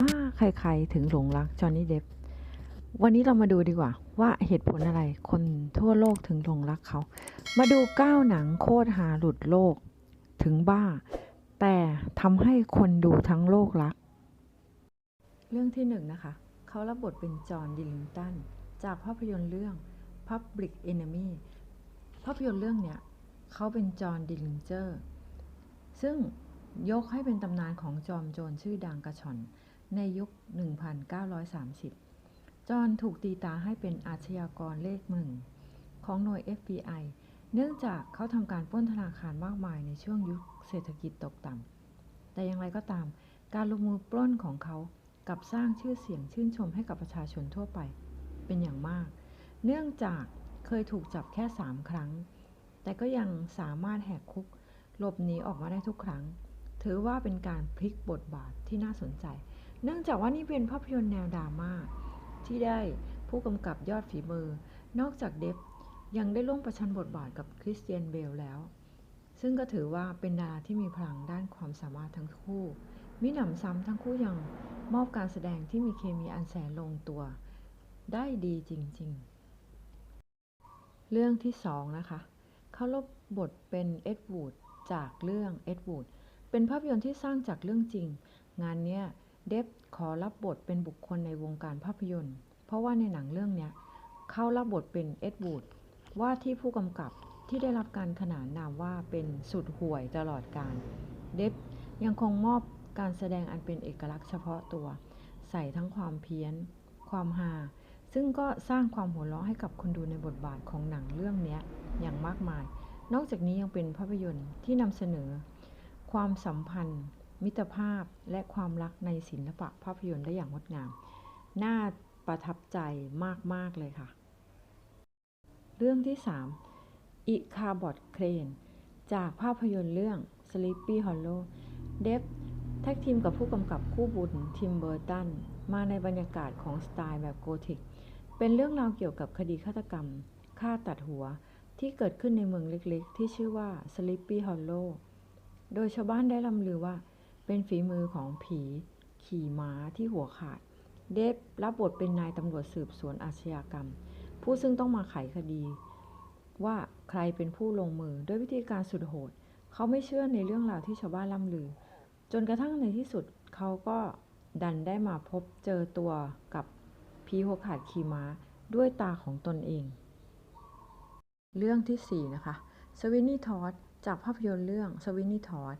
ว่าใครๆถึงหลงรักจอห์นนี่เดฟวันนี้เรามาดูดีกว่า ว่าเหตุผลอะไรคนทั่วโลกถึงหลงรักเขา มาดูก้าวหนังโคตรหาหลุดโลกถึงบ้า แต่ทำให้คนดูทั้งโลกรัก เรื่องที่หนึ่งนะคะ เขารับบทเป็นจอห์นดิลิงตัน จากภาพยนตร์เรื่อง Public Enemy ภาพยนตร์เรื่องเนี้ยเขาเป็นจอห์นดิลิงเจอร์ ซึ่งยกให้เป็นตำนานของจอมโจรชื่อดังกระชอน ในยุค 1930 จอห์นถูกตีตาให้เป็นอาชญากรเลขหนึ่งของหน่วย FBI เนื่องจากเขาทำการปล้นธนาคารมากมายในช่วงยุคเศรษฐกิจตกต่ำ แต่อย่างไรก็ตาม การลงมือปล้นของเขากับสร้างชื่อเสียงชื่นชมให้กับประชาชนทั่วไปเป็นอย่างมาก เนื่องจากเคยถูกจับแค่ 3 ครั้ง แต่ก็ยังสามารถแหกคุกหลบหนีออกมาได้ทุกครั้ง ถือว่าเป็นการพลิกบทบาทที่น่าสนใจ เนื่องจากว่านี่เป็นภาพยนตร์แนวดราม่าที่ได้ผู้กำกับยอดฝีมือ นอกจากเดฟยังได้ร่วมประชันบทบาทกับคริสเตียนเบลแล้ว ซึ่งก็ถือว่าเป็นดาราที่มีพลังด้านความสามารถทั้งคู่มิหนำซ้ำทั้งคู่ยังมอบการแสดงที่มีเคมีอันแสนลงตัว ได้ดีจริงๆ เรื่องที่สองนะคะ เขารับบทเป็นเอ็ดวูดจากเรื่องเอ็ดวูดเป็นภาพยนตร์ที่สร้างจากเรื่องจริง งานเนี้ย เดฟขอรับบทเป็นบุคคลในวงการภาพยนตร์ เพราะว่าในหนังเรื่องเนี้ยเขารับบทเป็นเอ็ดวูดว่าที่ผู้กำกับที่ได้รับการขนานนามว่าเป็นสุดห่วยตลอดการ เดฟยังคงมอบการแสดงอันเป็นเอกลักษณ์เฉพาะตัว ใส่ทั้งความเพี้ยน ความฮาซึ่งก็สร้างความหัวเราะให้กับคนดูในบทบาทของหนังเรื่องนี้อย่างมากมาย นอกจากนี้ยังเป็นภาพยนตร์ที่นำเสนอ ความสัมพันธ์ มิตรภาพและความรักในศิลปะภาพยนตร์ได้อย่างงดงาม น่าประทับใจมาก ๆ เลยค่ะ เรื่องที่ 3 อิคาบอดเครน จากภาพยนตร์เรื่อง Sleepy Hollow เดฟแท็กทีมกับผู้กำกับคู่บุญทิมเบอร์ตัน มาในบรรยากาศของสไตล์แบบโกธิก เป็นเรื่องราวเกี่ยวกับคดีฆาตกรรมฆ่าตัดหัวที่เกิดขึ้นในเมืองเล็กๆ ที่ชื่อว่า Sleepy Hollow โดยชาวบ้านได้ลำลือว่า เป็นฝีมือของผีขี่ม้าที่หัวขาด เดฟรับบทเป็นนายตำรวจสืบสวนอาชญากรรม ผู้ซึ่งต้องมาไขคดี ว่าใครเป็นผู้ลงมือด้วยวิธีการสุดโหด เขาไม่เชื่อในเรื่องราวที่ชาวบ้านล่ำลือ จนกระทั่งในที่สุดเขาก็ดันได้มาพบเจอตัวกับผีหัวขาดขี่ม้าด้วยตาของตนเอง เรื่องที่ 4 นะคะสวินนี่ทอดจากภาพยนตร์เรื่องสวินนี่ทอด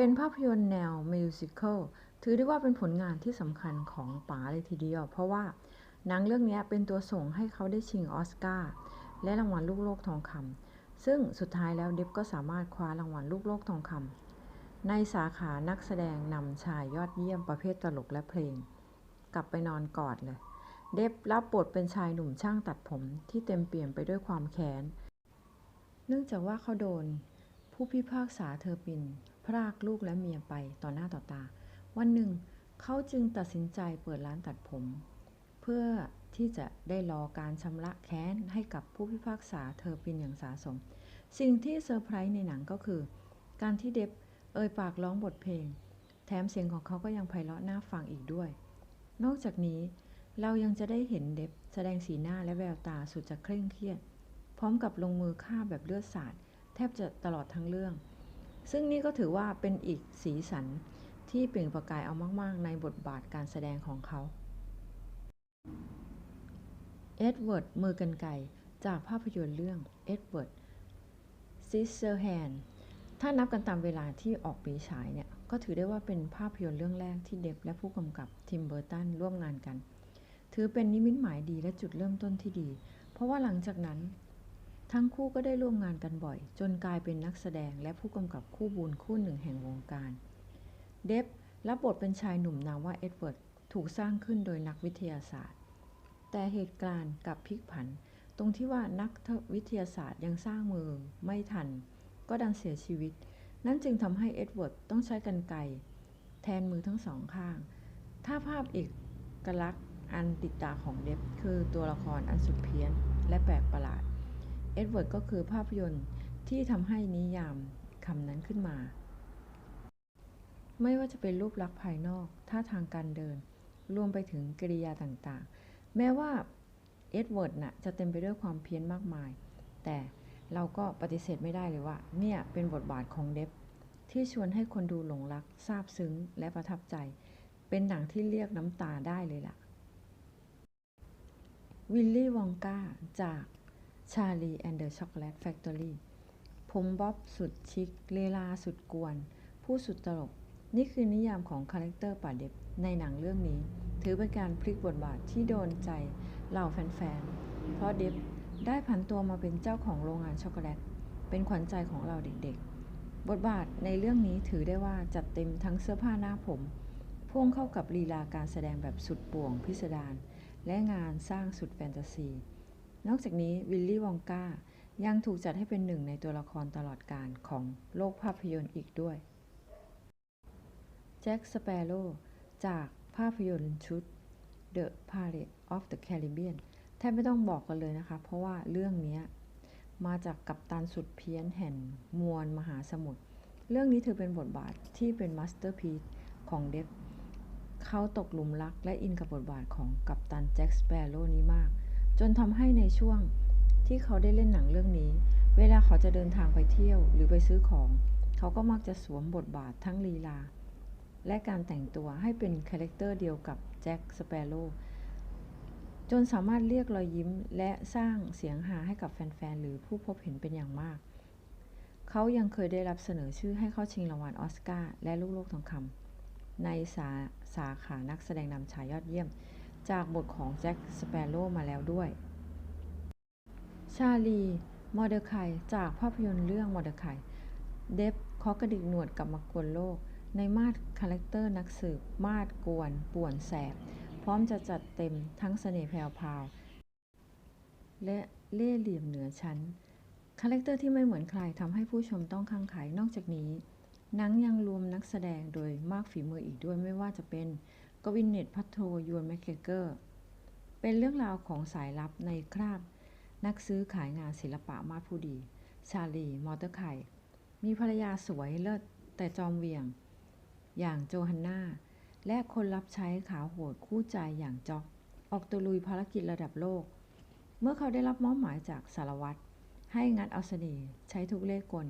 เป็นภาพยนตร์แนวมิวสิควลถือได้ว่าเป็นผลงานที่สำคัญของป๋าเลยทีเดียว เพราะว่าหนังเรื่องนี้เป็นตัวส่งให้เขาได้ชิงออสการ์และรางวัลลูกโลกทองคำซึ่งสุดท้ายแล้วเดฟก็สามารถคว้ารางวัลลูกโลกทองคำในสาขานักแสดงนำชายยอดเยี่ยมประเภทตลกและเพลง กลับไปนอนกอดเลย เดฟรับบทเป็นชายหนุ่มช่างตัดผมที่เต็มเปี่ยมไปด้วยความแค้น เนื่องจากว่าเขาโดน ผู้พิพากษาเธอปิน พรากลูกและเมียไปต่อหน้าต่อตา วันหนึ่ง เขาจึงตัดสินใจเปิดร้านตัดผม เพื่อที่จะได้รอการชำระแค้นให้กับผู้พิพากษาเธอเปินอย่างสาสม สิ่งที่เซอร์ไพรส์ในหนังก็คือ การที่เดฟเอ่ยปากร้องบทเพลง แถมเสียงของเขาก็ยังไพเราะน่าฟังอีกด้วย นอกจากนี้เรายังจะได้เห็นเดฟแสดงสีหน้าและแววตาสุดจะเคร่งเครียด พร้อมกับลงมือฆ่าแบบเลือดสาดแทบจะตลอดทั้งเรื่อง ซึ่งนี่ก็ถือว่าเป็นอีกสีสันที่เปล่งประกายเอามาก ๆ ในบทบาทการแสดงของเขา เอ็ดเวิร์ด มือกันไก่ จากภาพยนตร์เรื่องเอ็ดเวิร์ดซิสเซอร์แฮนถ้านับกันตามเวลาที่ออกปีฉายเนี่ย ก็ถือได้ว่าเป็นภาพยนตร์เรื่องแรกที่เดฟและผู้กำกับทิมเบอร์ตันร่วมงานกัน ถือเป็นนิมิตหมายดีและจุดเริ่มต้นที่ดี เพราะว่าหลังจากนั้น ทั้งคู่ก็ได้ร่วมงานกันบ่อย จนกลายเป็นนักแสดงและผู้กำกับคู่บุญคู่หนึ่งแห่งวงการ เดฟรับบทเป็นชายหนุ่มนามว่าเอ็ดเวิร์ดถูกสร้างขึ้นโดยนักวิทยาศาสตร์ แต่เหตุการณ์กับพลิกผัน ตรงที่ว่านักวิทยาศาสตร์ยังสร้างมือไม่ทัน ก็ดันเสียชีวิต นั่นจึงทำให้เอ็ดเวิร์ดต้องใช้กรรไกแทนมือทั้งสองข้าง ถ้าภาพเอกลักษณ์อันติดตาของเดฟคือตัวละครอันสุดเพี้ยนและแปลกประหลาด เอ็ดเวิร์ดก็คือภาพยนตร์ที่ทำให้นิยามคำนั้นขึ้นมา ไม่ว่าจะเป็นรูปลักษณ์ภายนอก ท่าทางการเดิน รวมไปถึงกริยาต่างๆ แม้ว่าเอ็ดเวิร์ดน่ะจะเต็มไปด้วยความเพี้ยนมากมาย แต่เราก็ปฏิเสธไม่ได้เลยว่า เนี่ยเป็นบทบาทของเดฟที่ชวนให้คนดูหลงรักซาบซึ้งและประทับใจ เป็นหนังที่เรียกน้ำตาได้เลยล่ะ วิลลี่วองกาจาก ชาลีแอนเดอร์ช็อกโกแลตแฟคทอรี่ผมบ๊อบสุดชิค เลลาสุดกวน ผู้สุดตลก นี่คือนิยามของคาแรคเตอร์ป่าเด็บในหนังเรื่องนี้ ถือเป็นการพลิกบทบาทที่โดนใจเหล่าแฟนๆ เพราะเด็บได้ผันตัวมาเป็นเจ้าของโรงงานช็อกโกแลต เป็นขวัญใจของเราเด็กๆ บทบาทในเรื่องนี้ถือได้ว่าจัดเต็มทั้งเสื้อผ้าหน้าผม พ่วงเข้ากับลีลาการแสดงแบบสุดป่วงพิสดารและงานสร้างสุดแฟนตาซี นอกจากนี้วิลลี่วองกายังถูกจัดให้เป็นหนึ่งในตัวละครตลอดการของโลกภาพยนตร์อีกด้วย แจ็คสเปโร่จากภาพยนตร์ชุด The Pirate of the Caribbean แทบไม่ต้องบอกกันเลยนะคะ เพราะว่าเรื่องนี้มาจากกัปตันสุดเพี้ยนแห่งมวลมหาสมุทร เรื่องนี้ถือเป็นบทบาทที่เป็นมาสเตอร์พี e ของเดฟเขาตกหลุมรักและอินกับบทบาทของกัปตันแจ็คสเปโร่นี้มาก จนทำให้ในช่วงที่เขาได้เล่นหนังเรื่องนี้ เวลาเขาจะเดินทางไปเที่ยวหรือไปซื้อของ เขาก็มักจะสวมบทบาททั้งลีลา และการแต่งตัวให้เป็นคาแรคเตอร์เดียวกับแจ็คสเปโร่จนสามารถเรียกรอยยิ้มและสร้างเสียงหาให้กับแฟนๆ หรือผู้พบเห็นเป็นอย่างมาก เขายังเคยได้รับเสนอชื่อให้เข้าชิงรางวัลออสการ์และลูกโลกทองคำในสาสาขานักแสดงนำชายยอดเยี่ยม จากบทของแจ็คสเปโร่มาแล้วด้วย ชาลี มอเดอร์ไคจากภาพยนตร์เรื่องมอเดอร์ไคเดฟเคากระดิกหนวดกับมากวนโลก ในมาดคาแรคเตอร์นักสืบ มาดกวน ป่วนแสบ พร้อมจะจัดเต็มทั้งเสน่ห์แพรวๆและเล่ห์เหลี่ยมเหนือชั้น คาแรคเตอร์ที่ไม่เหมือนใครทำให้ผู้ชมต้องข้างขายนอกจากนี้หนังยังรวมนักแสดงโดยมากฝีมืออีกด้วยไม่ว่าจะเป็น กวินเนตพัทโทยวนแมคเกเกอร์ เป็นเรื่องราวของสายลับในคราบ นักซื้อขายงานศิลปะมาผู้ดี ชาลี มอเตอร์ไคมีภรรยาสวยเลิศแต่จอมเวียง อย่างโจฮันนาและคนรับใช้ขาโหดคู่ใจอย่างจ็อก ออกตัวลุยภารกิจระดับโลก เมื่อเขาได้รับมอบหมายจากสารวัตรให้งัดเอาเสน่ห์ใช้ทุกเล่ห์กล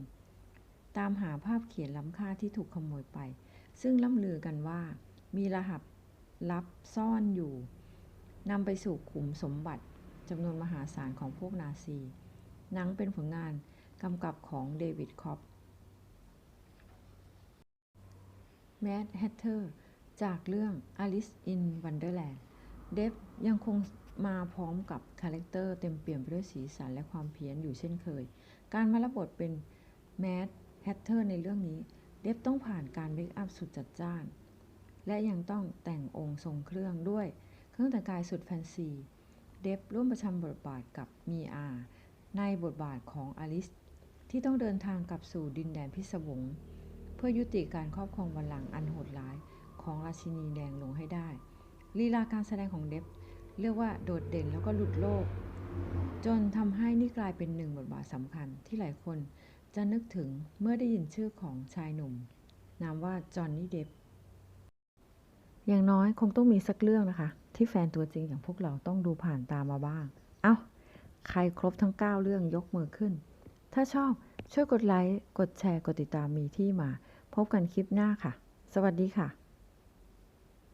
ตามหาภาพเขียนล้ำค่าที่ถูกขโมยไป ซึ่งล่ำลือกันว่ามีรหัส ลับซ่อนอยู่นำไปสู่ขุมสมบัติจำนวนมหาศาลของพวกนาซี หนังเป็นผลงานกำกับของเดวิดคอปแมดแฮตเตอร์จากเรื่อง Alice in Wonderland เดฟยังคงมาพร้อมกับคาแรคเตอร์เต็มเปี่ยมไปด้วยสีสันและความเพี้ยนอยู่เช่นเคย การมารับบทเป็นแมดแฮตเตอร์ในเรื่องนี้ เดฟต้องผ่านการเมคอัพสุดจัดจ้าน และยังต้องแต่งองค์ทรงเครื่องด้วย เครื่องแต่งกายสุดแฟนซี เดฟร่วมประชันบทบาทกับมีอาในบทบาทของอลิส ที่ต้องเดินทางกลับสู่ดินแดนพิศวง เพื่อยุติการครอบครองบัลลังก์อันโหดร้ายของราชินีแดงลงให้ได้ ลีลาการแสดงของเดฟเรียกว่าโดดเด่นแล้วก็หลุดโลก จนทำให้นี่กลายเป็นหนึ่งบทบาทสำคัญที่หลายคนจะนึกถึงเมื่อได้ยินชื่อของชายหนุ่ม นามว่าจอห์นนี่เดฟ อย่างน้อยคงต้องมีสักเรื่องนะคะ ที่แฟนตัวจริงอย่างพวกเราต้องดูผ่านตามาบ้าง เอา้า ใครครบทั้ง 9 เรื่องยกมือขึ้น ถ้าชอบช่วยกดไลค์ กดแชร์ กดติดตามมีที่มา พบกันคลิปหน้าค่ะ สวัสดีค่ะ